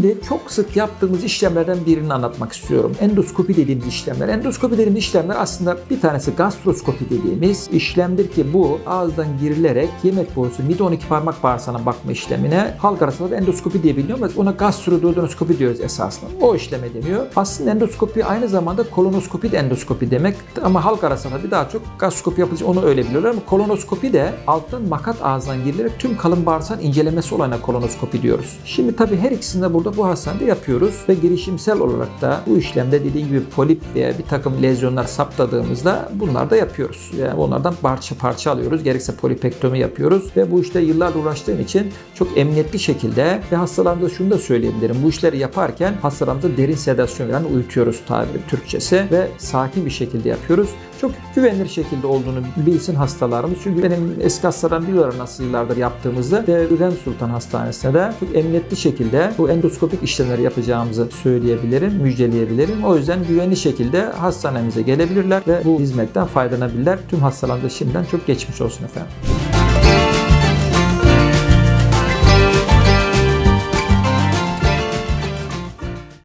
Şimdi çok sık yaptığımız işlemlerden birini anlatmak istiyorum. Endoskopi dediğimiz işlemler. Endoskopi dediğimiz işlemler aslında bir tanesi gastroskopi dediğimiz işlemdir ki bu ağızdan girilerek yemek borusu mide 12 parmak bağırsağına bakma işlemine halk arasında da endoskopi diye biliniyor ama ona gastroduodenoskopi diyoruz esasında. O işleme deniyor. Aslında endoskopi aynı zamanda kolonoskopi de endoskopi demek ama halk arasında bir daha çok gastroskopi yapıcı onu öyle biliyorlar ama kolonoskopi de alttan makat ağızdan girilerek tüm kalın bağırsağın incelemesi olayına kolonoskopi diyoruz. Şimdi tabii her ikisini de burada bu hastanede yapıyoruz ve girişimsel olarak da bu işlemde dediğim gibi polip veya bir takım lezyonlar saptadığımızda bunlar da yapıyoruz. Yani onlardan parça parça alıyoruz. Gerekse polipektomi yapıyoruz ve bu işte yıllardır uğraştığım için çok emniyetli şekilde ve hastalarımıza şunu da söyleyebilirim. Bu işleri yaparken hastalarımıza derin sedasyon veren uyutuyoruz tabiri Türkçesi ve sakin bir şekilde yapıyoruz. Çok güvenilir şekilde olduğunu bilsin hastalarımız. Çünkü benim eski hastalarım biliyorlar nasıl yıllardır yaptığımızı ve Ürem Sultan Hastanesi'nde de çok emniyetli şekilde bu endoskopik işlemleri yapacağımızı söyleyebilirim, müjdeleyebilirim. O yüzden güvenli şekilde hastanemize gelebilirler ve bu hizmetten faydalanabilirler. Tüm hastalarımıza şimdiden çok geçmiş olsun efendim.